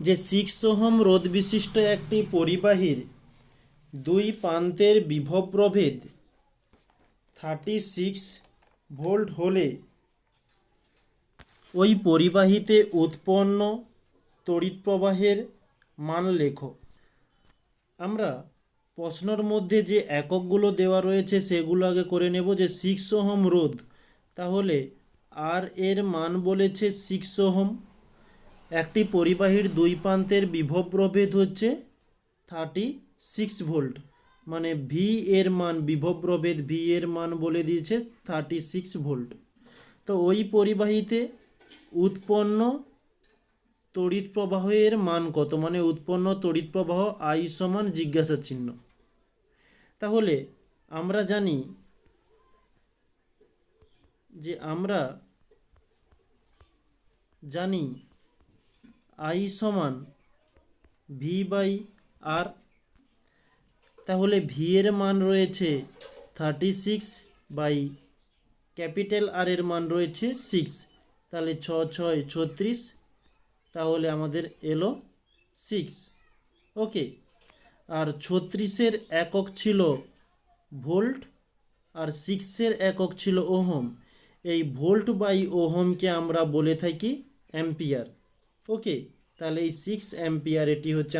যে six ohm রোধ বিশিষ্ট একটি পরিবাহীর দুই প্রান্তের বিভব প্রভেদ থার্টি সিক্স ভোল্ট হলে ওই পরিবাহীতে উৎপন্ন তড়িৎ প্রবাহের মান লেখো। আমরা প্রশ্নর মধ্যে যে এককগুলো দেওয়া রয়েছে সেগুলো আগে করে নেব যে সিক্স ওহম রোধ, তাহলে আর এর মান বলেছে সিক্স ওহম একটি পরিবাহীর দুই প্রান্তের বিভব প্রভেদ হচ্ছে থার্টি সিক্স ভোল্ট মানে ভি এর মান, বিভব প্রভেদ ভি এর মান বলে দিয়েছে থার্টি সিক্স ভোল্ট তো ওই পরিবাহীতে উৎপন্ন তড়িৎ প্রবাহের মান কত? মানে উৎপন্ন তড়িৎ প্রবাহ আই সমান জিজ্ঞাসা চিহ্ন। তাহলে আমরা জানি যে আমরা জানি আই সমান ভি বাই আর। তাহলে ভি এর মান রয়েছে thirty six by capital R এর মান রয়েছে সিক্স তাহলে ছ, ছয়, ছত্রিশ। তাহলে আমাদের এলো সিক্স ওকে, আর ছত্রিশের একক ছিল ভোল্ট আর সিক্সের একক ছিল ওহম। এই ভোল্ট বাই ওহমকে আমরা বলে থাকি অ্যাম্পিয়ার। ওকে তাহলে এই সিক্স অ্যাম্পিয়ার এটি হচ্ছে